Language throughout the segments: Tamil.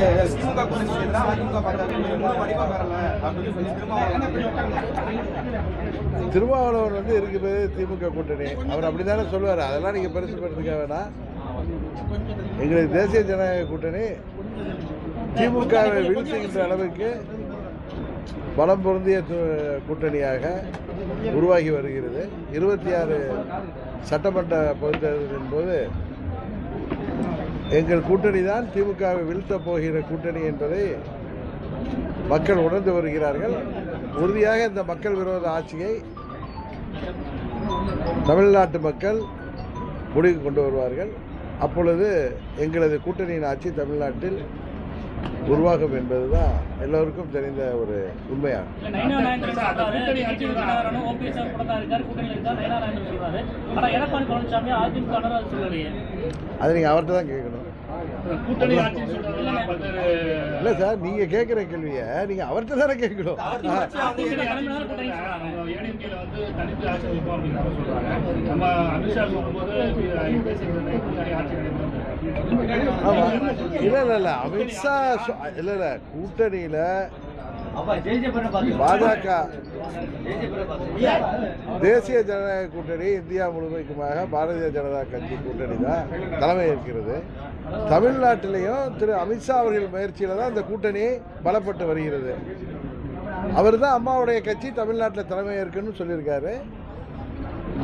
திமுக கூட்டணிக்கு அதிமுக வடிவா வரல அப்படின்னு சொல்லி திருமாவளவன் வந்து இருக்குது திமுக கூட்டணி. அவர் அப்படிதானே சொல்லுவார். அதெல்லாம் நீங்கள் பரிசு படுத்துக்க வேணாம் எங்களுக்கு தேசிய ஜனநாயக கூட்டணி திமுகவை வீழ்த்துகின்ற அளவுக்கு பலம் பொருந்திய கூட்டணியாக உருவாகி வருகிறது. இருபத்தி ஆறு சட்டமன்ற பொதுத் தேர்தலின் போது எங்கள் கூட்டணி தான் திமுகவை வீழ்த்த போகிற கூட்டணி என்பதை மக்கள் உணர்ந்து வருகிறார்கள். உறுதியாக இந்த மக்கள் விரோத ஆட்சியை தமிழ்நாட்டு மக்கள் முடிவுக்கு கொண்டு வருவார்கள். அப்பொழுது எங்களது கூட்டணியின் ஆட்சி தமிழ்நாட்டில் உருவாகும் என்பதுதான் எல்லோருக்கும் தெரிந்த ஒரு உண்மையாகும் னர் அது நீங்கள் அவர்கிட்ட தான் கேட்கணும். இல்லை சார் நீங்கள் கேட்குற கேள்வியை நீங்கள் அவர்கிட்ட தானே கேட்கணும். நம்ம அமித்ஷா சொல்லும்போது தேசிய ஜனநாயக கூட்டணி ஆட்சி நடைபெறும் ஆமா. இல்ல இல்ல இல்ல. அமித்ஷா இல்ல இல்ல. கூட்டணியில பாஜக. தேசிய ஜனநாயக கூட்டணி இந்தியா முழுமைக்குமாக பாரதிய ஜனதா கட்சி கூட்டணி தான் தலைமை ஏற்கிறது. தமிழ்நாட்டிலையும் திரு அமித்ஷா அவர்கள் முயற்சியில தான் இந்த கூட்டணி பலப்பட்டு வருகிறது. அவர் தான் அம்மாவுடைய கட்சி தமிழ்நாட்டில் தலைமை ஏற்கணும்னு சொல்லியிருக்காரு.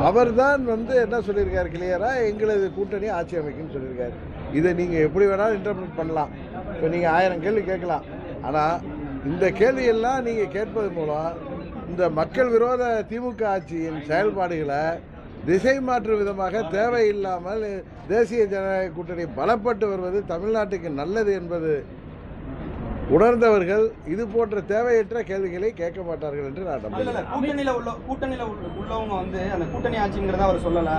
அவர் தான் வந்து என்ன சொல்லியிருக்காரு கிளியராக எங்களது கூட்டணி ஆட்சி அமைக்கும்னு சொல்லியிருக்காரு. இதை நீங்கள் எப்படி வேணாலும் இன்டர்பிரட் பண்ணலாம். இப்போ நீங்கள் ஆயிரம் கேள்வி கேட்கலாம். ஆனால் இந்த கேள்வியெல்லாம் நீங்கள் கேட்பது மூலம் இந்த மக்கள் விரோத திமுக ஆட்சியின் செயல்பாடுகளை திசை மாற்று விதமாக தேவையில்லாமல் தேசிய ஜனநாயக கூட்டணி பலப்பட்டு வருவது தமிழ்நாட்டுக்கு நல்லது என்பது உணர்ந்தவர்கள் இது போன்ற தேவையற்ற கேள்விகளை கேட்க மாட்டார்கள் என்று நான் நம்புகிறேன். கூட்டணியில உள்ள கூட்டணியில உள்ள- உள்ளவங்க வந்து அந்த கூட்டணி ஆட்சிங்கிறத அவர் சொல்லல.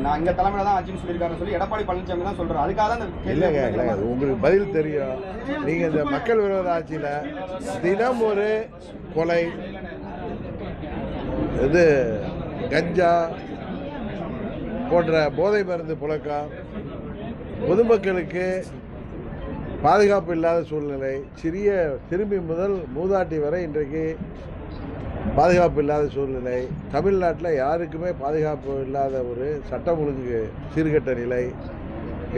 நான் இங்க தலைமையில தான் ஆட்சின்னு சொல்லியிருக்காருன்னு சொல்லி எடப்பாடி பழனிசாமி தான் சொல்றாரு. அதுக்காக தான் இல்லைங்க இல்லைங்க அது உங்களுக்கு பதில் தெரியும். நீங்கள் இந்த மக்கள் விரோத ஆட்சியில் தினம் ஒரு கொலை இது கஞ்சா போன்ற போதை மருந்து புழக்கம் பொதுமக்களுக்கு பாதுகாப்பு இல்லாத சூழ்நிலை சிறிய திரும்பி முதல் மூதாட்டி வரை இன்றைக்கு பாதுகாப்பு இல்லாத சூழ்நிலை. தமிழ்நாட்டில் யாருக்குமே பாதுகாப்பு இல்லாத ஒரு சட்டம் ஒழுங்கு சீர்கெட்ட நிலை.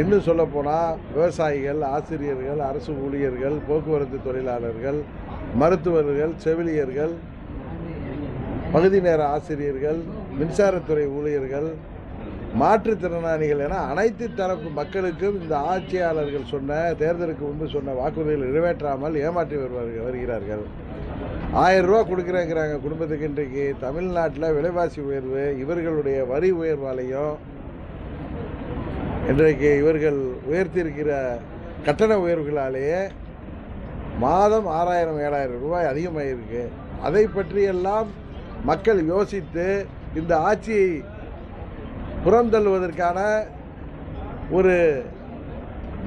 இன்னும் சொல்லப்போனால் விவசாயிகள் ஆசிரியர்கள் அரசு ஊழியர்கள் போக்குவரத்து தொழிலாளர்கள் மருத்துவர்கள் செவிலியர்கள் பகுதி நேர ஆசிரியர்கள் மின்சாரத்துறை ஊழியர்கள் மாற்றுத்திறனாளிகள் என அனைத்து தரப்பு மக்களுக்கும் இந்த ஆட்சியாளர்கள் சொன்ன தேர்தலுக்கு முன்பு சொன்ன வாக்குறுதிகள் நிறைவேற்றாமல் ஏமாற்றி வருவார்கள் வருகிறார்கள். ஆயிரம் ரூபா கொடுக்குறேங்கிறாங்க குடும்பத்துக்கு இன்றைக்கு. தமிழ்நாட்டில் விலைவாசி உயர்வு இவர்களுடைய வரி உயர்வாலையும் இன்றைக்கு இவர்கள் உயர்த்தியிருக்கிற கட்டண உயர்வுகளாலேயே மாதம் ஆறாயிரம் ஏழாயிரம் ரூபாய் அதிகமாகிருக்கு அதை பற்றியெல்லாம் மக்கள் யோசித்து இந்த ஆட்சியை புறந்தள்ளுவதற்கான ஒரு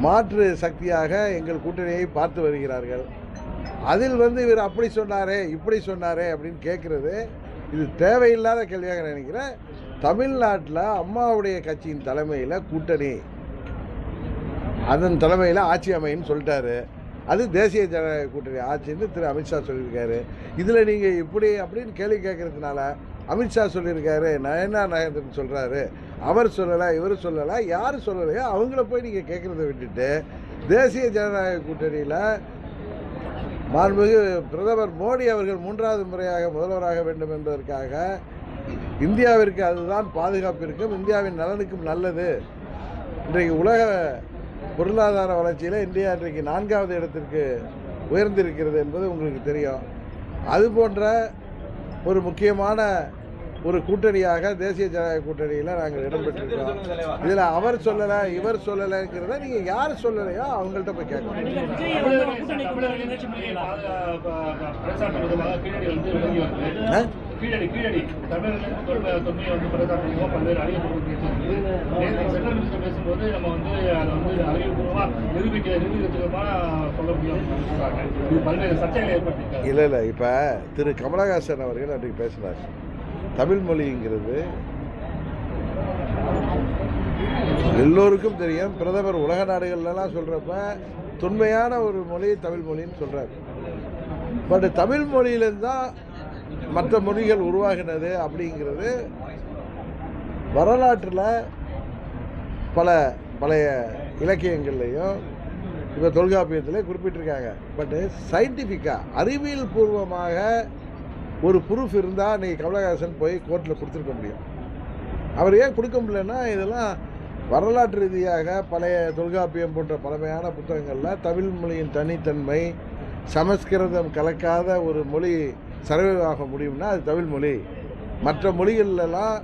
மாற்று சக்தியாக எங்கள் கூட்டணியை பார்த்து வருகிறார்கள். அதில் வந்து இவர் அப்படி சொன்னாரே இப்படி சொன்னாரே அப்படின்னு கேட்குறது. இது தேவையில்லாத கேள்வியாக நினைக்கிறேன். தமிழ்நாட்டில் அம்மாவுடைய கட்சியின் தலைமையில் கூட்டணி அதன் தலைமையில் ஆட்சி அமைன்னு சொல்லிட்டாரு. அது தேசிய ஜனநாயக கூட்டணி ஆட்சின்னு திரு அமித்ஷா சொல்லியிருக்காரு. இதில் நீங்கள் இப்படி அப்படின்னு கேள்வி கேட்குறதுனால அமித்ஷா சொல்லியிருக்காரு நயனா நாயகன் சொல்கிறாரு அவர் சொல்லலை இவர் சொல்லலை யார் சொல்லலையோ அவங்கள போய் நீங்கள் கேட்குறத விட்டுட்டு தேசிய ஜனநாயக கூட்டணியில் மாண்புமிகு பிரதமர் மோடி அவர்கள் மூன்றாவது முறையாக முதல்வராக வேண்டும் என்பதற்காக இந்தியாவிற்கு அதுதான் பாதுகாப்பிற்கும் இந்தியாவின் நலனுக்கும் நல்லது. இன்றைக்கு உலக பொருளாதார வளர்ச்சியில் இந்தியா இன்றைக்கு நான்காவது இடத்திற்கு உயர்ந்திருக்கிறது என்பது உங்களுக்கு தெரியும். அது போன்ற ஒரு முக்கியமான ஒரு கூட்டணியாக தேசிய ஜனநாயக கூட்டணியில் நாங்கள் இடம்பெற்றிருக்கோம் இதில் அவர் சொல்லலை இவர் சொல்லலைங்கிறத நீங்கள் யார் சொல்லலையோ அவங்கள்ட்ட போய் கேட்கணும். கீழடி கீழடி. தமிழர்கள் தமிழர்களுக்கு தொன்மையை வந்து பறைசாற்றும் பல்வேறு அறிவிப்பு சென்ட்ரல் மினிஸ்டர் பேசும்போது நம்ம வந்து அதை வந்து அறிவுபூர்வமாக நிரூபிக்க நிரூபிக்கிறதுக்கமாக சொல்ல முடியும் இது பல்வேறு சர்ச்சைகளை ஏற்படுத்தியிருக்காங்க இல்லை இல்லை இப்போ திரு கமலஹாசன் அவர்கள் அன்றைக்கு பேசினார். தமிழ் மொழிங்கிறது எல்லோருக்கும் தெரியும். பிரதமர் உலக நாடுகள்லாம் சொல்கிறப்ப தொன்மையான ஒரு மொழி தமிழ் மொழின்னு சொல்கிறார் பட் தமிழ் மொழியிலேருந்து தான் மற்ற மொழிகள் உருவாகினது அப்படிங்கிறது வரலாற்றில் பல பழைய இலக்கியங்கள்லேயும் இப்போ தொல்காப்பியத்தில் குறிப்பிட்டிருக்காங்க. பட்டு சயின்டிஃபிக்காக அறிவியல் பூர்வமாக ஒரு ப்ரூஃப் இருந்தால் இன்றைக்கி கமலஹாசன் போய் கோர்ட்டில் கொடுத்துருக்க முடியும். அவர் ஏன் கொடுக்க முடியலன்னா இதெல்லாம் வரலாற்று ரீதியாக பழைய தொல்காப்பியம் போன்ற பழமையான புத்தகங்களில் தமிழ் மொழியின் தனித்தன்மை சமஸ்கிருதம் கலக்காத ஒரு மொழி சர்வைவ் ஆக முடியும்னா அது தமிழ் மொழி. மற்ற மொழிகள்லாம்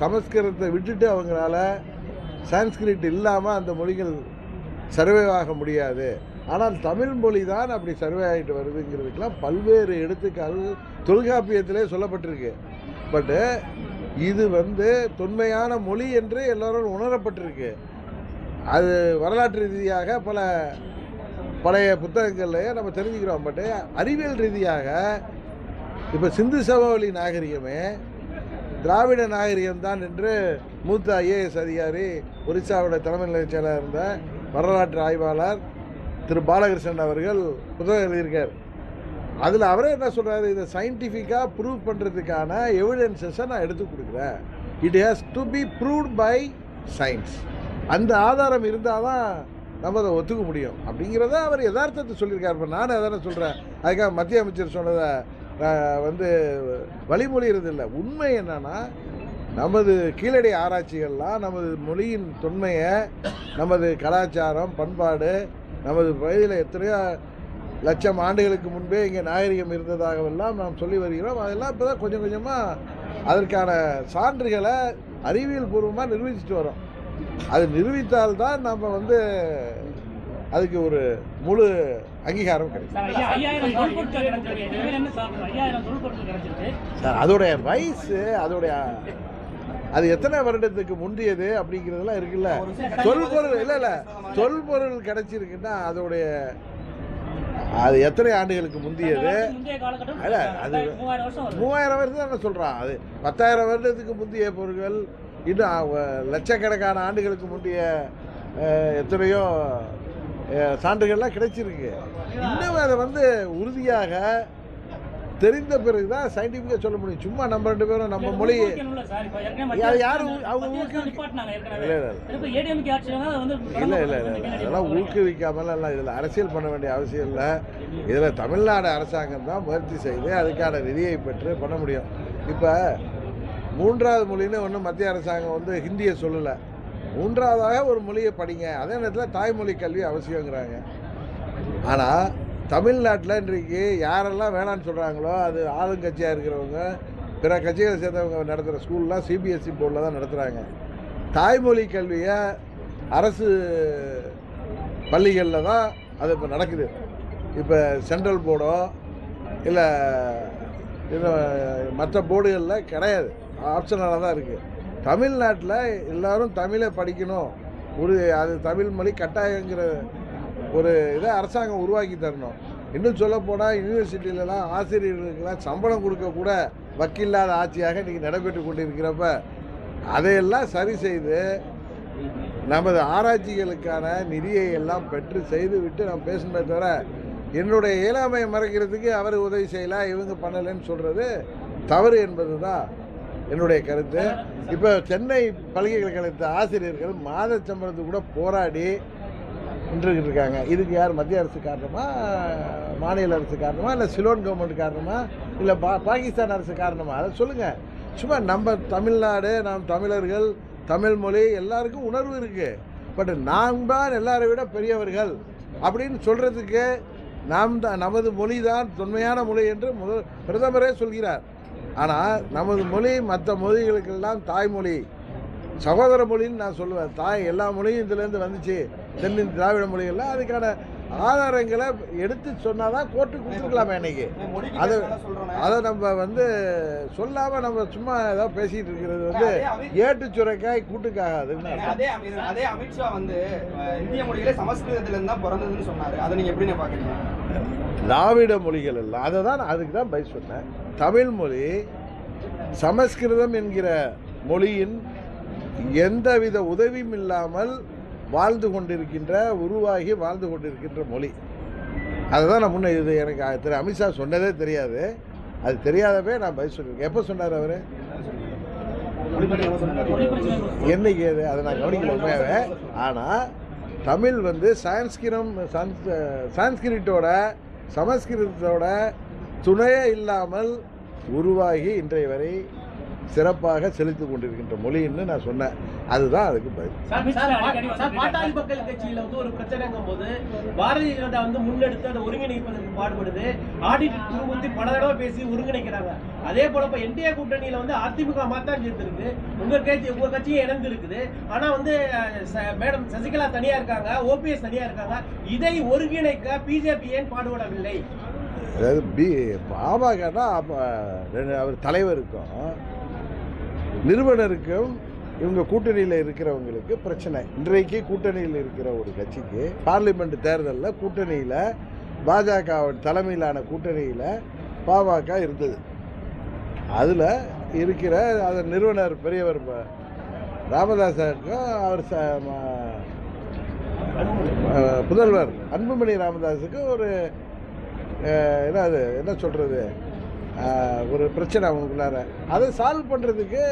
சமஸ்கிருதத்தை விட்டுட்டு அவங்களால சான்ஸ்கிரிட் இல்லாமல் அந்த மொழிகள் சர்வே ஆக முடியாது. ஆனால் தமிழ் மொழி தான் அப்படி சர்வே ஆகிட்டு வருதுங்கிறதுக்கெல்லாம் பல்வேறு எடுத்துக்காட்டு தொல்காப்பியத்திலே சொல்லப்பட்டிருக்கு. பட்டு இது வந்து தொன்மையான மொழி என்று எல்லோரும் உணரப்பட்டிருக்கு. அது வரலாற்று ரீதியாக பல பழைய புத்தகங்கள்லையே நம்ம தெரிஞ்சுக்கிறோம். பட்டு அறிவியல் ரீதியாக இப்போ சிந்து சமவெளி நாகரிகமே திராவிட நாகரிகம்தான் என்று மூத்த ஐஏஎஸ் அதிகாரி ஒரிசாவோட தலைமை நிலையச் செயலாளர் இருந்த வரலாற்று ஆய்வாளர் திரு பாலகிருஷ்ணன் அவர்கள் புத்தகம் எழுதியிருக்கார். அதில் அவரே என்ன சொல்கிறாரு இதை சயின்டிஃபிக்காக ப்ரூவ் பண்ணுறதுக்கான எவிடன்சஸை நான் எடுத்து கொடுக்குறேன். It has to be proved by science அந்த ஆதாரம் இருந்தால் தான் நம்ம அதை ஒத்துக்க முடியும். அப்படிங்கிறத அவர் யதார்த்தத்தை சொல்லியிருக்காரு. இப்போ நானும் அதான சொல்கிறேன் அதுக்காக மத்திய அமைச்சர் சொன்னதை வந்து வழிமொழிகிறதில்லை உண்மை என்னன்னா நமது கீழடி ஆராய்ச்சிகள்லாம் நமது மொழியின் தொன்மையை நமது கலாச்சாரம் பண்பாடு நமது பகுதியில் எத்தனையோ லட்சம் ஆண்டுகளுக்கு முன்பே இங்கே நாகரிகம் இருந்ததாகவெல்லாம் நாம் சொல்லி வருகிறோம். அதெல்லாம் இப்போ தான் கொஞ்சம் கொஞ்சமாக அதற்கான சான்றுகளை அறிவியல் பூர்வமாக நிரூபிச்சுட்டு வரோம். அது நிரூபித்தால்தான் நம்ம வந்து அதுக்கு ஒரு முழு அங்கீகாரம் கிடைக்கும். சார் அதோடைய வயசு அதோடைய அது எத்தனை வருடத்துக்கு முந்தியது அப்படிங்கிறதெல்லாம் இருக்குல்ல. தொல்பொருள் இல்லை இல்லை தொல்பொருள் கிடைச்சிருக்குன்னா அதோடைய அது எத்தனை ஆண்டுகளுக்கு முந்தியது? இல்ல, அது- மூவாயிரம் வருஷம் தானே சொல்கிறான் அது பத்தாயிரம் வருடத்துக்கு முந்தைய பொருட்கள் இன்னும் லட்சக்கணக்கான ஆண்டுகளுக்கு முந்தைய எத்தனையோ சான்றுகள்லாம் கிடைச்சிருக்கு. இன்னும் அதை வந்து உறுதியாக தெரிந்த பிறகு தான் சயின்டிஃபிக்காக சொல்ல முடியும். சும்மா நம்ம ரெண்டு பேரும் நம்ம மொழி யாரும் அவங்க ஊக்குவிக்க- இல்லை இல்லை இல்லை. இல்லை அதெல்லாம் ஊக்குவிக்காமலாம் எல்லாம் இதில் அரசியல் பண்ண வேண்டிய அவசியம் இல்லை. இதில் தமிழ்நாடு அரசாங்கம் தான் முயற்சி செய்து அதுக்கான நிதியை பெற்று பண்ண முடியும். இப்போ மூன்றாவது மொழின்னு ஒன்றும் மத்திய அரசாங்கம் வந்து ஹிந்தியை சொல்லலை. மூன்றாவதாக ஒரு மொழியை படிங்க. அதே நேரத்தில் தாய்மொழி கல்வி அவசியங்கிறாங்க. ஆனால் தமிழ்நாட்டில் இன்றைக்கு யாரெல்லாம் வேணான்னு சொல்கிறாங்களோ அது ஆளுங்கட்சியாக இருக்கிறவங்க பிற கட்சிகளை சேர்ந்தவங்க நடத்துகிற ஸ்கூல்லாம் சிபிஎஸ்சி போர்டில் தான் நடத்துகிறாங்க தாய்மொழி கல்வியை அரசு பள்ளிகளில் தான் அது இப்போ நடக்குது. இப்போ சென்ட்ரல் போர்டோ இல்லை மற்ற போர்டுகளில் கிடையாது. ஆப்ஷனலாக தான் இருக்குது தமிழ்நாட்டில் எல்லோரும் தமிழை படிக்கணும். ஒரு அது தமிழ் மொழி கட்டாயங்கிற ஒரு இதை அரசாங்கம் உருவாக்கி தரணும். இன்னும் சொல்லப்போனால் யூனிவர்சிட்டியிலலாம் ஆசிரியர்களுக்கெல்லாம் சம்பளம் கொடுக்கக்கூட வக்கில்லாத ஆட்சியாக இன்றைக்கி நடைபெற்று கொண்டிருக்கிறப்ப அதையெல்லாம் சரி செய்து நமது ஆராய்ச்சிகளுக்கான நிதியை எல்லாம் பெற்று செய்து விட்டு நாம் பேசணுமே தவிர என்னுடைய இயலாமையை மறைக்கிறதுக்கு அவர் உதவி செய்யலாம் இவங்க பண்ணலைன்னு சொல்கிறது தவறு என்பது தான் என்னுடைய கருத்து. இப்போ சென்னை பல்கலைக்கழகத்து ஆசிரியர்கள் மாத சம்பளத்துக்கு கூட போராடி நின்றுக்கிட்டு இருக்காங்க. இதுக்கு யார் மத்திய அரசு காரணமா மாநில அரசு காரணமா இல்லை சிலோன் கவர்மெண்ட் காரணமா இல்லை பா பாகிஸ்தான் அரசு காரணமா? அதை சொல்லுங்கள் சும்மா நம்ம தமிழ்நாடு நாம் தமிழர்கள் தமிழ் மொழி எல்லாருக்கும் உணர்வு இருக்குது பட் நாம் தான் எல்லாரை விட பெரியவர்கள் அப்படின்னு சொல்கிறதுக்கு நாம் தான் நமது மொழி தான் தொன்மையான மொழி என்று முதல் பிரதமரே சொல்கிறார். ஆனால் நமது மொழி மற்ற மொழிகளுக்கெல்லாம் தாய்மொழி. சகோதர மொழின்னு நான் சொல்லுவேன். தாய் எல்லா மொழியும் இதுலேருந்து வந்துச்சு. தென்னிந்திய திராவிட மொழிகள்லாம் அதுக்கான ஆதாரங்களை எடுத்து சொன்னால் தான் கோர்ட்டுக்கு கொடுத்துருக்கலாமே இன்னைக்கு அது அதை நம்ம வந்து சொல்லாமல் நம்ம சும்மா ஏதாவது பேசிகிட்டு இருக்கிறது வந்து ஏட்டு சுரைக்காய் கூட்டுக்காகாதுன்னு. அதே அதே அமித்ஷா வந்து இந்திய மொழியில சமஸ்கிருதத்துல இருந்து தான் பிறந்ததுன்னு சொன்னாரு. அதை நீங்க எப்படின்னு பாக்குறீங்க திராவிட மொழிகள் எல்லாம் அதை தான் நான் அதுக்கு தான் பதில் சொன்னேன். தமிழ் மொழி சமஸ்கிருதம் என்கிற மொழியின் எந்தவித உதவியும் இல்லாமல் வாழ்ந்து கொண்டிருக்கின்ற உருவாகி வாழ்ந்து கொண்டிருக்கின்ற மொழி. அதுதான் நான் முன்ன இது எனக்கு திரு அமித்ஷா சொன்னதே தெரியாது. அது தெரியாதவே நான் பதில் சொல்லியிருக்கேன். எப்போ சொன்னார் அவர்? என்னைக்கு அது? அதை நான் கவனிக்கல உண்மையாகவே ஆனால் தமிழ் வந்து சான்ஸ்கிரம் சான்ஸ் சான்ஸ்கிரிட்டோட சமஸ்கிருதத்தோட துணையே இல்லாமல் உருவாகி இன்றைய வரை சிறப்பாக செலுத்தி கொண்டிருக்கின்ற மொழின்னு நான் சொன்னேன். அதுதான் அதுக்கு பதில். பாட்டாளி. மக்கள் கட்சியில வந்து ஒரு பிரச்சனைங்கும் போது பாரதிய ஜனதா வந்து முன்னெடுத்து அதை ஒருங்கிணைப்பதற்கு பாடுபடுது. ஆடிட் குழுமத்தி பல தடவை பேசி ஒருங்கிணைக்கிறாங்க. அதே போல இப்ப என்டிஏ கூட்டணியில வந்து அதிமுக மாத்தான் சேர்த்திருக்கு உங்க கட்சி உங்க கட்சியும் இணைந்து இருக்குது ஆனா வந்து மேடம் சசிகலா தனியா இருக்காங்க ஓபிஎஸ் தனியா இருக்காங்க. இதை ஒருங்கிணைக்க பிஜேபி ஏன் பாடுபடவில்லை? அதாவது பி பாமகனா அவர் தலைவருக்கும் நிறுவனருக்கும் இவங்க கூட்டணியில் இருக்கிறவங்களுக்கு பிரச்சனை. இன்றைக்கு கூட்டணியில் இருக்கிற ஒரு கட்சிக்கு பார்லிமெண்ட் தேர்தலில் கூட்டணியில் பாஜக தலைமையிலான கூட்டணியில் பாமக இருந்தது. அதில் இருக்கிற அதன் நிறுவனர் பெரியவர் ராமதாஸுக்கும் அவர் ச புதல்வர் அன்புமணி ராமதாஸுக்கு ஒரு என்ன அது என்ன சொல்கிறது ஒரு பிரச்சனை அவங்களுக்குள்ளார. அதை சால்வ் பண்ணுறதுக்கு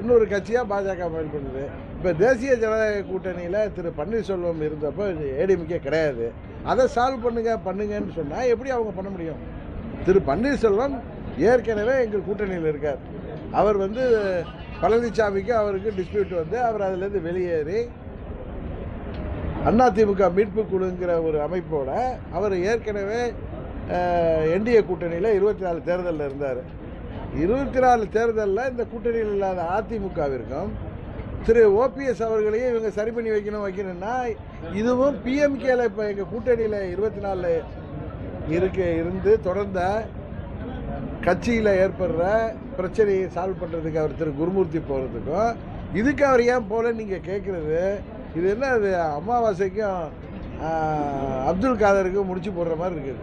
இன்னொரு கட்சியாக பாஜக பயன்படுது இப்போ தேசிய ஜனநாயக கூட்டணியில் திரு பன்னீர்செல்வம் இருந்தப்போ ஏடிஎம்கே கிடையாது. அதை சால்வ் பண்ணுங்க பண்ணுங்கன்னு சொன்னால் எப்படி அவங்க பண்ண முடியும்? திரு பன்னீர்செல்வம் ஏற்கனவே எங்கள் கூட்டணியில் இருக்கார். அவர் வந்து பழனிசாமிக்கு அவருக்கு டிஸ்பியூட் வந்து அவர் அதிலேருந்து வெளியேறி அதிமுக மீட்பு குழுங்கிற ஒரு அமைப்போட அவர் ஏற்கனவே என்டிஏ கூட்டணியில் இருபத்தி நாலு தேர்தலில் இருந்தார். இருபத்தி நாலு தேர்தலில் இந்த கூட்டணியில் இல்லாத அதிமுகவிற்கும் திரு ஓபிஎஸ் அவர்களையும் இவங்க சரி பண்ணி வைக்கணும் வைக்கணும்னா இதுவும் பிஎம்கேல இப்போ எங்கள் கூட்டணியில் இருபத்தி நாலு இருக்க இருந்து தொடர்ந்த கட்சியில் ஏற்படுற பிரச்சனையை சால்வ் பண்ணுறதுக்கு அவர் திரு குருமூர்த்தி போகிறதுக்கும் இதுக்கு அவர் ஏன் போல நீங்கள் கேட்குறது இது என்ன அது அமாவாசைக்கும் அப்துல் காதருக்கும் முடிச்சு போடுற மாதிரி இருக்குது.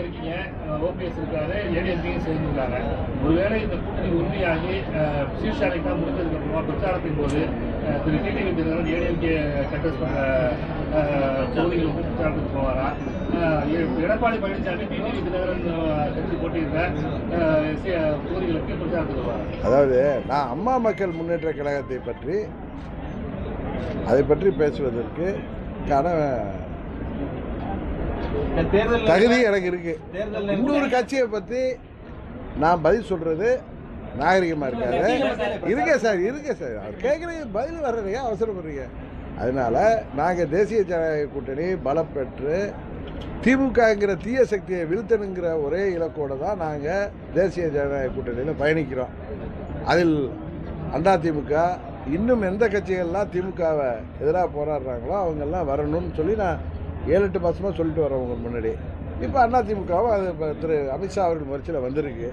இருக்கீங்க. ஓபிஎஸ் இருக்காரு ஏடிஎம்கேயும் சேர்ந்துருக்காங்க. ஒருவேளை இந்த கூட்டணி உறுதியாகி சீர்ஷாலை தான் முடிஞ்சதுக்கு அப்புறமா பிரச்சாரத்தின் போது Thiru TTV Dhinakaran ADMK contest பண்ண தொகுதிகளுக்கு பிரச்சாரத்துக்கு போவாரா? எடப்பாடி பழனிசாமி டிடிவி தினகரன் கட்சி போட்டியிருந்த தொகுதிகளுக்கு பிரச்சாரத்துக்கு போவாரா அதாவது நான் அம்மா மக்கள் முன்னேற்ற கழகத்தை பற்றி அதை பற்றி பேசுவதற்கு கான தகுதி எனக்கு இருக்கு. இன்னொரு கட்சியை பற்றி நான் பதில் சொல்றது நாகரிகமா இருக்காது இருக்க சார் இருக்க சார். அவர் கேட்குறீங்க பதில் வர்றீங்க அவசரப்படுறீங்க? அதனால நாங்கள் தேசிய ஜனநாயக கூட்டணி பலம் பெற்று திமுகங்கிற தீய சக்தியை வீழ்த்தணுங்கிற ஒரே இலக்கோடு தான் நாங்கள் தேசிய ஜனநாயக கூட்டணியில் பயணிக்கிறோம். அதில் அதிமுக இன்னும் எந்த கட்சிகள்லாம் திமுகவை எதிராக போராடுறாங்களோ அவங்கெல்லாம் வரணும்னு சொல்லி நான் ஏழு எட்டு மாதமாக சொல்லிட்டு வரவங்க முன்னாடி. இப்போ அதிமுகவும் அது இப்போ திரு அமித்ஷா அவர்கள் முயற்சியில் வந்திருக்கு.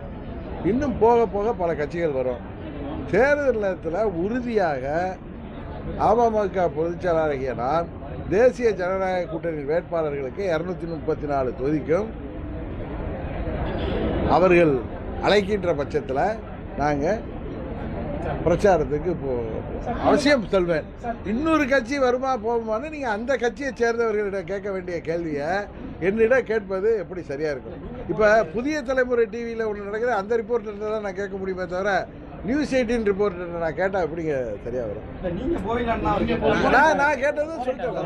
இன்னும் போக போக பல கட்சிகள் வரும். தேர்தல் நேரத்தில் உறுதியாக அமமுக பொதுச் நான் தேசிய ஜனநாயக கூட்டணி வேட்பாளர்களுக்கு இரநூத்தி முப்பத்தி நாலு தொகுதிக்கும் அவர்கள் அழைக்கின்ற பட்சத்தில் நாங்கள் பிரச்சாரத்துக்கு போ அவசியம் சொல்வேன். இன்னொரு கட்சி வருமா போகுமான்னு நீங்கள் அந்த கட்சியை சேர்ந்தவர்களிடம் கேட்க வேண்டிய கேள்வியை என்னிடம் கேட்பது எப்படி சரியாக இருக்கும்? இப்போ புதிய தலைமுறை டிவியில் ஒன்று நடக்கிற அந்த ரிப்போர்ட்டர் தான் நான் கேட்க முடியுமே தவிர நியூஸ் எயிட்டின் ரிப்போர்ட்டர் நான் கேட்டால் எப்படிங்க சரியாக வரும் நான் நான் கேட்டதும் சொல்லிட்டேன்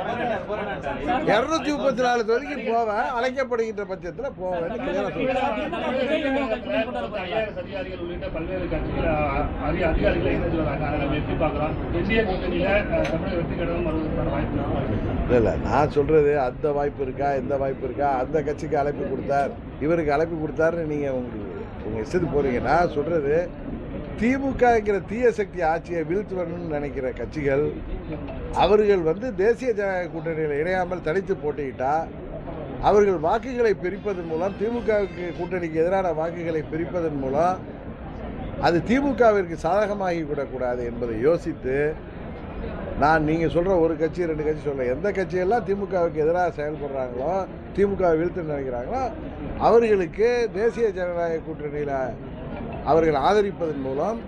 இரநூத்தி முப்பத்தி நாலு தொகுதிக்கு போவேன் அழைக்கப்படுகின்ற பட்சத்தில் போவேன்? இல்லை இல்லை நான் சொல்கிறது அந்த வாய்ப்பு இருக்கா இந்த வாய்ப்பு இருக்கா அந்த கட்சிக்கு அழைப்பு கொடுத்தார் இவருக்கு அழைப்பு கொடுத்தாருன்னு நீங்கள் உங்களுக்கு உங்கள் இஷ்டத்துக்கு போகிறீங்க நான் சொல்கிறது திமுகங்கிற தீய சக்தி ஆட்சியை வீழ்த்துவணும்னு நினைக்கிற கட்சிகள் அவர்கள் வந்து தேசிய ஜனநாயக கூட்டணியில் இணையாமல் தனித்து போட்டியிட்டா அவர்கள் வாக்குகளை பிரிப்பதன் மூலம் திமுகவுக்கு கூட்டணிக்கு எதிரான வாக்குகளை பிரிப்பதன் மூலம் அது திமுகவிற்கு சாதகமாகி விடக்கூடாது என்பதை யோசித்து நான் நீங்கள் சொல்கிற ஒரு கட்சி ரெண்டு கட்சி சொல்ல எந்த கட்சியெல்லாம் திமுகவுக்கு எதிராக செயல்படுறாங்களோ திமுக வீழ்த்து நினைக்கிறாங்களோ அவர்களுக்கு தேசிய ஜனநாயக கூட்டணியில் அவர்கள் ஆதரிப்பதன் மூலம்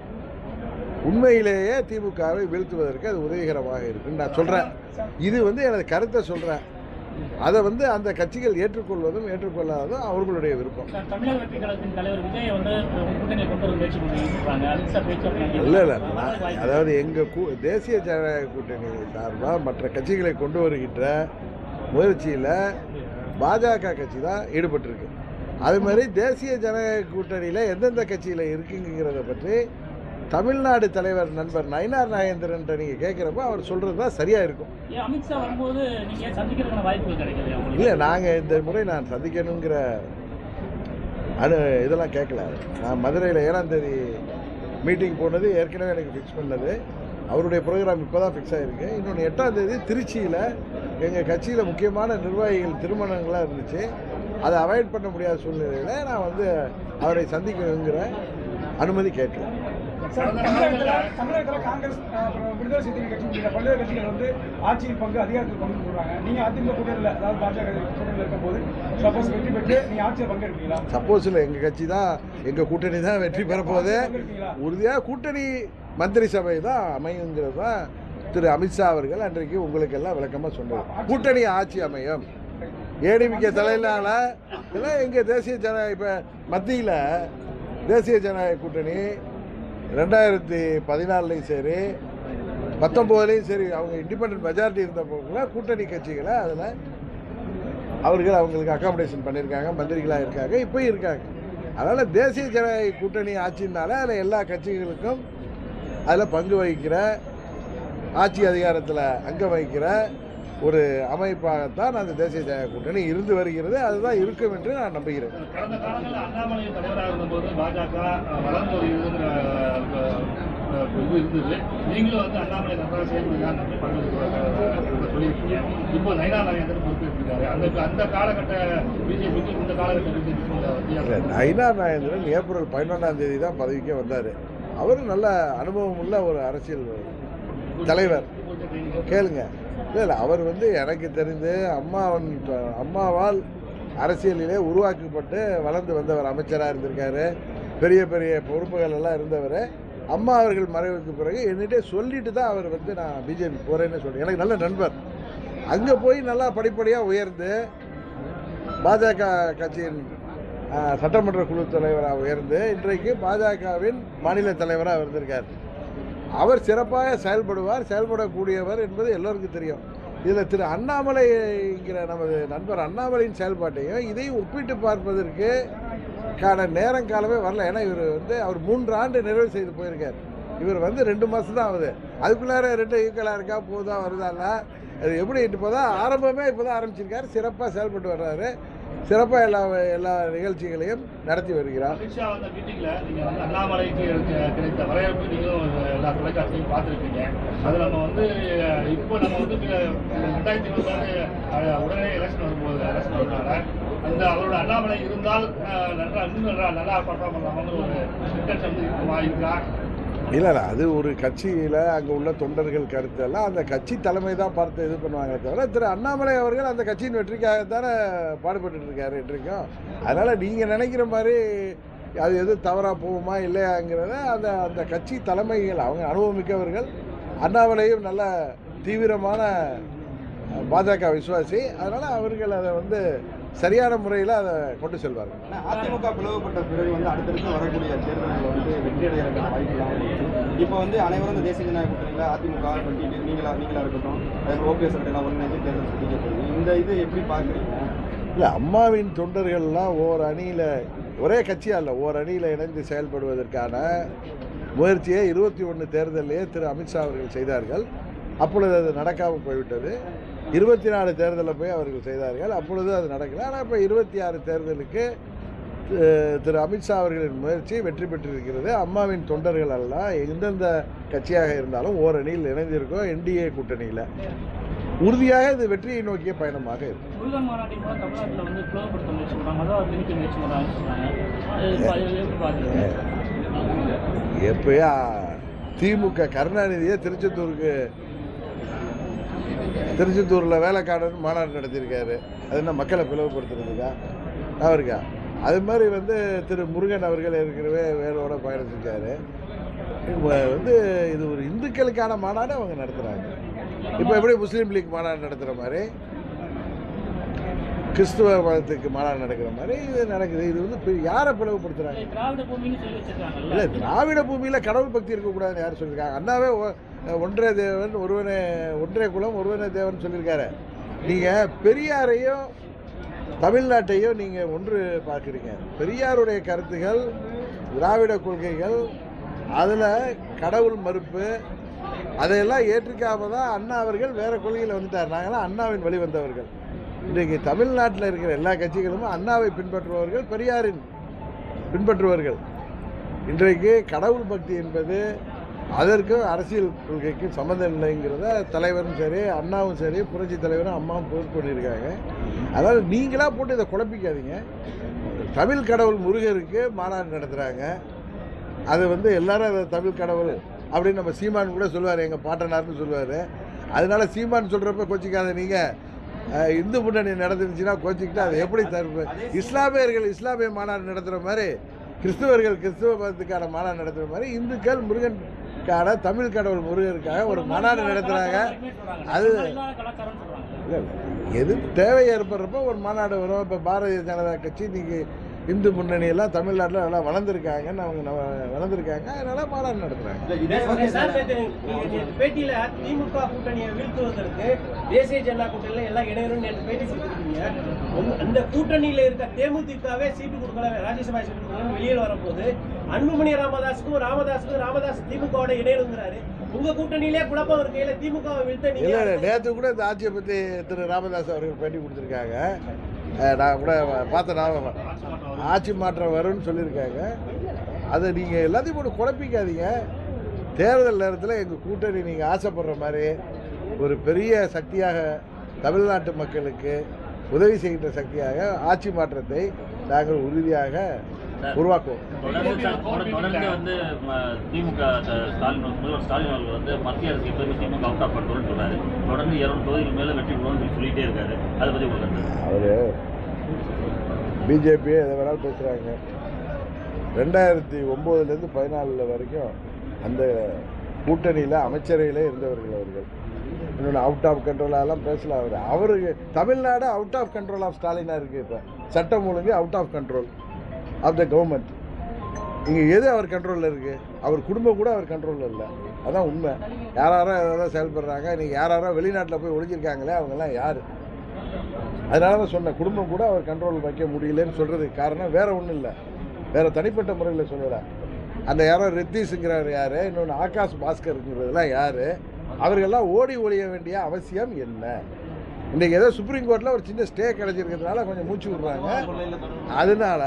உண்மையிலேயே திமுகவை வீழ்த்துவதற்கு அது உதவிகரமாக இருக்குன்னு நான் சொல்கிறேன் இது வந்து எனது கருத்தை சொல்கிறேன் அதை வந்து அந்த கட்சிகள் ஏற்றுக்கொள்வதும் ஏற்றுக்கொள்ளாததும் அவர்களுடைய விருப்பம். இல்லை இல்லை அதாவது எங்கள் கூ தேசிய ஜனநாயக கூட்டணி சார்பாக மற்ற கட்சிகளை கொண்டு வருகின்ற முயற்சியில் பாஜக கட்சி தான் ஈடுபட்டிருக்கு. அது மாதிரி தேசிய ஜனநாயக கூட்டணியில் எந்தெந்த கட்சியில் இருக்குங்கிறத பற்றி தமிழ்நாடு தலைவர் நண்பர் நயினார் நாகேந்திரன்ட்ட நீங்கள் கேட்குறப்ப அவர் சொல்கிறது தான் சரியாக இருக்கும். அமித்ஷா வரும்போது நீங்க சந்திக்கிறதுக்கான வாய்ப்புகள் உங்களுக்கு? இல்லை நாங்கள் இந்த முறை நான் சந்திக்கணுங்கிற அனு இதெல்லாம் கேட்கல நான் மதுரையில் ஏழாம் தேதி மீட்டிங் போனது ஏற்கனவே எனக்கு ஃபிக்ஸ் பண்ணது. அவருடைய ப்ரோக்ராம் இப்போ தான் ஃபிக்ஸ் ஆகிருக்கு இன்னொன்று எட்டாம் தேதி திருச்சியில் எங்கள் கட்சியில் முக்கியமான நிர்வாகிகள் திருமணங்கள்லாம் இருந்துச்சு. அதை அவாய்ட் பண்ண முடியாத சூழ்நிலையில் நான் வந்து அவரை சந்திக்கணுங்கிற அனுமதி காலங்களில் தமிழகத்தில் காங்கிரஸ் அஹ், அப்புறம் விடுதலை சிறுத்தைகள் கட்சி உள்ளிட்ட பல்வேறு கட்சிகள் வந்து ஆட்சியில் பங்கு அதிகாரத்தில் பங்கு சொல்றாங்க நீங்க அதிமுக கூட்டத்தில் அதாவது பாஜக கூட்டத்தில் இருக்கும்போது சப்போஸ் வெற்றி பெற்று நீங்க ஆட்சியில் பங்கெடுப்பீங்களா? சப்போஸில் எங்கள் கட்சி தான் எங்கள் கூட்டணி தான் வெற்றி பெற போகுது உறுதியாக கூட்டணி மந்திரி சபை தான் அமையுங்கிறது தான் திரு அமித்ஷா அவர்கள் அன்றைக்கு உங்களுக்கெல்லாம் விளக்கமாக சொன்னார் கூட்டணி ஆட்சி அமையும். ஏடிமிக்க தலையிலால இதெல்லாம் எங்கள் தேசிய ஜன இப்போ மத்தியில் தேசிய ஜனநாயக கூட்டணி ரெண்டாயிரத்தி பதினாலுலையும் சரி பத்தொம்போதுலேயும் சரி அவங்க இண்டிபெண்ட் மெஜாரிட்டி இருந்தப்போ கூட கூட்டணி கட்சிகளை அதில் அவர்கள் அவங்களுக்கு அகாமடேஷன் பண்ணியிருக்காங்க மந்திரிகளாக இருக்காங்க இப்போயும் இருக்காங்க. அதனால் தேசிய ஜனநாயக கூட்டணி ஆட்சினால அதில் எல்லா கட்சிகளுக்கும் அதில் பங்கு வகிக்கிற ஆட்சி அதிகாரத்தில் அங்கம் வகிக்கிற ஒரு அமைப்பாகத்தான் அந்த தேசிய ஜனநாயக கூட்டணி இருந்து வருகிறது. அதுதான் இருக்கும் என்று நான் நம்புகிறேன். கடந்த காலங்களில் அண்ணாமலை தலைவராக இருந்தபோது பாஜக வளர்ந்து இது இருந்தது. நீங்களும் வந்து அண்ணாமலை நன்றாக சொல்லியிருக்கீங்க. இப்போ நயனா நாகேந்திரன் பொறுப்பேற்றிருக்காரு. அந்த அந்த காலகட்ட பிஜேபிக்கும் இந்த காலகட்ட நயினார் நாகேந்திரன் ஏப்ரல் பதினொன்றாம் தேதி தான் பதவிக்கே வந்தார். அவர் நல்ல அனுபவம் உள்ள ஒரு அரசியல் தலைவர். கேளுங்க. இல்லை இல்லை அவர் வந்து எனக்கு தெரிந்து அம்மாவன் அம்மாவால் அரசியலிலே உருவாக்கப்பட்டு வளர்ந்து வந்தவர் அமைச்சராக இருந்திருக்காரு. பெரிய பெரிய பொறுப்புகள் எல்லாம் இருந்தவர். அம்மா அவர்கள் மறைவுக்கு பிறகு என்கிட்ட சொல்லிட்டு தான் அவர் வந்து நான் பிஜேபி போகிறேன்னு சொல்கிறேன் எனக்கு நல்ல நண்பர். அங்கே போய் நல்லா படிப்படியாக உயர்ந்து பாஜக கட்சியின் சட்டமன்ற குழு தலைவராக உயர்ந்து இன்றைக்கு பாஜகவின் மாநில தலைவராக இருந்திருக்கார். அவர் சிறப்பாக செயல்படுவார் செயல்படக்கூடியவர் என்பது எல்லோருக்கும் தெரியும். இதில் திரு அண்ணாமலைங்கிற நமது நண்பர் அண்ணாமலையின் செயல்பாட்டையும் இதையும் ஒப்பிட்டு பார்ப்பதற்கு கான நேரம் காலமே வரல. ஏன்னா இவர் வந்து அவர் மூன்று ஆண்டு நிறைவு செய்து போயிருக்கார். இவர் வந்து ரெண்டு மாதம் தான் ஆகுது. அதுக்குள்ளார ரெண்டு ஈக்குவலாக இருக்கா போதா வருதான்னா அது எப்படி இப்போ தான் ஆரம்பமே இப்போ தான் ஆரம்பிச்சிருக்காரு. சிறப்பாக செயல்பட்டு வர்றாரு. சிறப்பாக எல்லா எல்லா நிகழ்ச்சிகளையும் நடத்தி வருகிறார். வந்த வந்து அண்ணாமலைக்கு கிடைத்த- நீங்களும் எல்லா தொலைக்காட்சியும் பார்த்துருப்பீங்க நம்ம வந்து இப்போ நம்ம வந்து ரெண்டாயிரத்தி உடனே வரும்போது அந்த அவரோட அண்ணாமலை இருந்தால் அஹ், நல்லா நல்லா நல்லா பர்ஃபார்ம் பண்ணலாம்னு ஒரு இன்டென்ஷன் இருக்குமா இருக்கா? இல்லை இல்லை அது ஒரு கட்சியில் அங்கே உள்ள தொண்டர்கள் கருத்தெல்லாம் அந்த கட்சி தலைமை தான் பார்த்து இது பண்ணுவாங்க தவிர திரு அண்ணாமலை அவர்கள் அந்த கட்சியின் வெற்றிக்காக தானே பாடுபட்டு இருக்காரு இன்றைக்கும் அதனால் நீங்கள் நினைக்கிற மாதிரி அது எது தவறாக போகுமா இல்லையாங்கிறத அந்த அந்த கட்சி தலைமைகள் அவங்க அனுபவமிக்கவர்கள் அண்ணாமலையும் நல்ல தீவிரமான பாஜக விசுவாசி. அதனால் அவர்கள் அதை வந்து சரியான முறையில் அதை கொண்டு செல்வார்கள். அதிமுக பிளவுபட்ட பிறகு வந்து அடுத்தடுத்து வரக்கூடிய தேர்தல்கள் வந்து வெற்றி அடைகிறதுக்கான வாய்ப்புலாம் இப்போ வந்து அனைவரும் இந்த தேசிய ஜனநாயக கூட்டணியில் அதிமுக பட்டியல் நீங்களா நீங்களா இருக்கட்டும் அதே ஓபிஎஸ் எல்லாம் ஒருங்கிணைந்து தேர்தல் சந்திக்க இந்த இது எப்படி பார்க்குறீங்க இல்லை அம்மாவின் தொண்டர்கள்லாம் ஓர் அணியில் ஒரே கட்சியாக இல்லை ஓர் அணியில் இணைந்து செயல்படுவதற்கான முயற்சியை இருபத்தி ஒன்று தேர்தலிலே திரு அமித்ஷா அவர்கள் செய்தார்கள். அப்பொழுது அது நடக்காமல் போய்விட்டது. இருபத்தி நாலு தேர்தலில் போய் அவர்கள் செய்தார்கள். அப்பொழுது அது நடக்கல. ஆனால் இப்போ இருபத்தி ஆறு தேர்தலுக்கு திரு அமித்ஷா அவர்களின் முயற்சி வெற்றி பெற்றிருக்கிறது. அம்மாவின் தொண்டர்கள் எல்லாம் எந்தெந்த கட்சியாக இருந்தாலும் ஓர் அணியில் இணைந்திருக்கோம் என்டிஏ கூட்டணியில். உறுதியாக இது வெற்றியை நோக்கிய பயணமாக இருக்கும் எப்பயா திமுக கருணாநிதியே திருச்செந்தூருக்கு திருச்செந்தூரில் வேலைக்காரன் மாநாடு நடத்தியிருக்காரு. அது என்ன மக்களை பிளவுபடுத்துறதுக்கா? அவருக்கா? அது மாதிரி வந்து திரு முருகன் அவர்கள் ஏற்கனவே வேலோட பயணம் செஞ்சார் இப்போ வந்து இது ஒரு இந்துக்களுக்கான மாநாடு அவங்க நடத்துகிறாங்க இப்போ எப்படி முஸ்லீம் லீக் மாநாடு நடத்துகிற மாதிரி? கிறிஸ்துவ மதத்துக்கு மாநாடு நடக்கிற மாதிரி இது நடக்குது. இது வந்து யாரை வச்சிருக்காங்கல்ல. இல்லை திராவிட பூமியில் கடவுள் பக்தி இருக்கக்கூடாதுன்னு யார் சொல்லியிருக்காங்க? அண்ணாவே ஒன்றே தேவன் ஒருவனே ஒன்றே குலம் ஒருவனே தேவன் சொல்லியிருக்காரு. நீங்கள் பெரியாரையும் தமிழ்நாட்டையும் நீங்கள் ஒன்று பார்க்குறீங்க. பெரியாருடைய கருத்துகள் திராவிட கொள்கைகள் அதில் கடவுள் மறுப்பு அதையெல்லாம் ஏற்றுக்காம தான் அண்ணா அவர்கள் வேற கொள்கையில் வந்துட்டார். நாங்களாம் அண்ணாவின் வழி வந்தவர்கள். இன்றைக்கு தமிழ்நாட்டில் இருக்கிற எல்லா கட்சிகளும் அண்ணாவை பின்பற்றுபவர்கள் பெரியாரின் பின்பற்றுபவர்கள். இன்றைக்கு கடவுள் பக்தி என்பது அதற்கும் அரசியல் கொள்கைக்கும் சம்மந்தம் இல்லைங்கிறத தலைவரும் சரி அண்ணாவும் சரி புரட்சி தலைவரும் அம்மாவும் போஸ்ட் பண்ணியிருக்காங்க. அதாவது நீங்களாக போட்டு இதை குழப்பிக்காதீங்க. தமிழ் கடவுள் முருகருக்கு மாநாடு நடத்துகிறாங்க அது வந்து எல்லாரும் அதை தமிழ் கடவுள் அப்படின்னு நம்ம சீமான் கூட சொல்லுவார் எங்கள் பாட்டனார்னு சொல்லுவார். அதனால சீமான் சொல்கிறப்ப கொச்சிக்காத நீங்கள் இந்து முன்னணி நடந்துருச்சுன்னா கோச்சிக்கிட்டு அதை எப்படி தருப்பு இஸ்லாமியர்கள் இஸ்லாமிய மாநாடு நடத்துகிற மாதிரி கிறிஸ்துவர்கள் கிறிஸ்துவ மதத்துக்கான மாநாடு நடத்துகிற மாதிரி இந்துக்கள் முருகனுக்கான தமிழ் கடவுள் முருகனுக்காக ஒரு மாநாடு நடத்துகிறாங்க அது எது தேவை ஏற்படுறப்போ ஒரு மாநாடு வரும். இப்போ பாரதிய ஜனதா கட்சி இன்னைக்கு இந்து முன்னணியெல்லாம் தமிழ்நாட்டில் நல்லா வளர்ந்துருக்காங்கன்னு அவங்க வளர்ந்துருக்காங்க. அதனால மாநாடு நடத்துகிறாங்க பேட்டியில திமுக கூட்டணியை வீழ்த்துவதற்கு தேசிய ஜனதா கூட்டணியில எல்லாம் இணையரும் நேற்று பேட்டி சொல்லிருக்கீங்க உங்க- அந்த கூட்டணியில இருக்க தேமுதிகவே சீட்டு கொடுக்கல ராஜ்யசபா சீட்டு கொடுக்கலன்னு வெளியில் வரும்போது அன்புமணி ராமதாஸுக்கும் ராமதாஸுக்கும் ராமதாஸ் திமுகவோட இணையருங்கிறாரு உங்க கூட்டணியிலே குழப்பம் இருக்கையில திமுகவை வீழ்த்த இல்லை நேற்று கூட இந்த ஆட்சியை திரு ராமதாஸ் அவர்கள் பேட்டி கொடுத்துருக்காங்க. நான் கூட பார்த்தேன் நான் ஆட்சி மாற்றம் வரும்னு சொல்லியிருக்காங்க. அதை நீங்கள் எல்லாத்தையும் போட்டு குழப்பிக்காதீங்க. தேர்தல் நேரத்தில் எங்கள் கூட்டணி நீங்கள் ஆசைப்படுற மாதிரி ஒரு பெரிய சக்தியாக தமிழ்நாட்டு மக்களுக்கு உதவி செய்கின்ற சக்தியாக ஆட்சி மாற்றத்தை நாங்கள் உறுதியாக உருவாக்குவோம். தொடர்ந்து வந்து திமுக த- ஸ்டாலின் முதல்வர் ஸ்டாலின் அவர்கள் வந்து மத்திய அரசு எப்போதுமே திமுக அவுட் ஆஃப் கண்ட்ரோல் சொல்றாரு. தொடர்ந்து இருநூறு தொகுதிகள் மேல வெற்றி சொல்லிட்டே இருக்காரு. அதை உங்களுக்கு அவர் பிஜேபியே எதை வேணாலும் பேசுகிறாங்க ரெண்டாயிரத்தி ஒம்போதுலேருந்து பதினாலில் வரைக்கும் அந்த கூட்டணியில் அமைச்சரையிலே இருந்தவர்கள் அவர்கள். இன்னொன்று அவுட் ஆஃப் கண்ட்ரோலாலாம் பேசல அவர். அவருக்கு Tamil Nadu out of control of ஸ்டாலினாக இருக்குது இப்போ. சட்டம் ஒழுங்கு out of control of the government இங்கே எது அவர் கண்ட்ரோலில் இருக்குது அவர் குடும்பம் கூட அவர் கண்ட்ரோலில் இல்லை. அதான் உண்மை. யாராரோ ஏதாவது செயல்படுறாங்க. இன்றைக்கி யாராரோ வெளிநாட்டில் போய் ஒழிஞ்சிருக்காங்களே அவங்கெல்லாம் யார்? அதனால தான் சொன்னேன் குடும்பம் கூட அவர் கண்ட்ரோல் வைக்க முடியலன்னு சொல்கிறதுக்கு காரணம் வேறு ஒன்றும் இல்லை. வேறு தனிப்பட்ட முறையில் சொல்லலை. அந்த யாரோ ரித்தீஷுங்கிறார் யார் இன்னொன்று ஆகாஷ் பாஸ்கருங்கிறதுலாம் யார் அவர்களெல்லாம் ஓடி ஒழிய வேண்டிய அவசியம் என்ன? இன்றைக்கி ஏதோ சுப்ரீம் கோர்ட்டில் ஒரு சின்ன ஸ்டே கிடைச்சிருக்கிறதுனால கொஞ்சம் மூச்சு விடுறாங்க. அதனால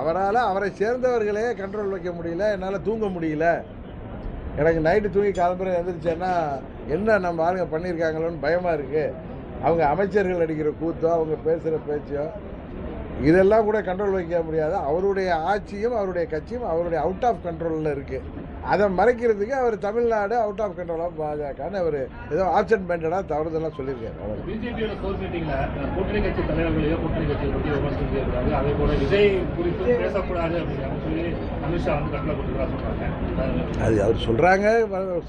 அவரால் அவரை சேர்ந்தவர்களே கண்ட்ரோல் வைக்க முடியல என்னால் தூங்க முடியல. எனக்கு நைட்டு தூங்கி கிளம்புற எழுந்திரிச்சேன்னா என்ன நம்ம ஆளுங்க பண்ணியிருக்காங்களோன்னு பயமாக இருக்குது அவங்க அமைச்சர்கள் அடிக்கிற கூத்தோ அவங்க பேசுகிற பேச்சோ இதெல்லாம் கூட கண்ட்ரோல் வைக்க முடியாது. அவருடைய ஆட்சியும் அவருடைய கட்சியும் அவருடைய அவுட் ஆஃப் கண்ட்ரோலில் இருக்குது அதை மறைக்கிறதுக்கு அவர் Tamil Nadu out of control of பாஜகன்னு அவர் ஏதோ ஆப்சன்ட் மெண்டடாக தவறுதெல்லாம் சொல்லியிருக்காரு. பிஜேபியோட கோர் மீட்டிங்ல அஹ், கூட்டணி கட்சி தலைவர்களையோ கூட்டணி கட்சியை பற்றி விமர்சனம் செய்யக்கூடாது. அதே போல விஜய் குறித்து பேசக்கூடாது அப்படின்னு சொல்லி அமித்ஷா வந்து கட்டளை கொடுக்குறா சொல்றாங்க. அது அவர் சொல்கிறாங்க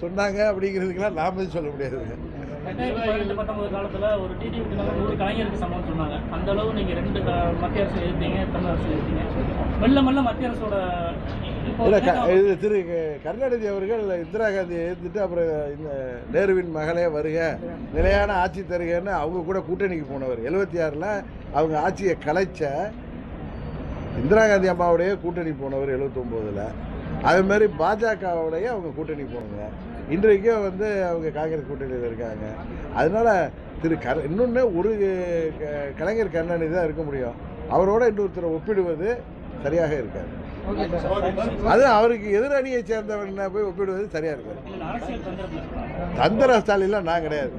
சொன்னாங்க அப்படிங்கிறதுக்கெல்லாம் நாம் சொல்ல முடியாதுங்க. ரெண்டாயிரத்தி பதினெட்டு பத்தொன்பது காலத்துல ஒரு டிடிவி நூறு கலைஞருக்கு சமம் சொன்னாங்க. அந்த அளவு நீங்க ரெண்டு மத்திய அரசு எழுத்தீங்க தமிழ் அரசு எழுத்தீங்க மெல்ல மெல்ல மத்திய அரசோட இது திரு கருணாநிதி அவர்கள் இந்திரா காந்தியை ஏற்றுட்டு அப்புறம் இந்த நேருவின் மகளே வருக நிலையான ஆட்சி தருகன்னு அவங்க கூட கூட்டணிக்கு போனவர். எழுபத்தி ஆறில் அவங்க ஆட்சியை கலைச்ச இந்திரா காந்தி அம்மாவுடைய கூட்டணி போனவர் எழுபத்தொம்போதில் அது மாதிரி பாஜகவுடைய அவங்க கூட்டணி போனவங்க. இன்றைக்கும் வந்து அவங்க காங்கிரஸ் கூட்டணியில் இருக்காங்க. அதனால திரு கர இன்னொன்று ஒரு க- கலைஞர் கருணாநிதி தான் இருக்க முடியும். அவரோட இன்னொருத்தரை ஒப்பிடுவது சரியாக இருக்காது. அது அவருக்கு எதிரணியை சேர்ந்தவன் போய் ஒப்பிடுவது சரியா இருக்காது. தந்திர ஸ்டாலின்லாம் நான் கிடையாது.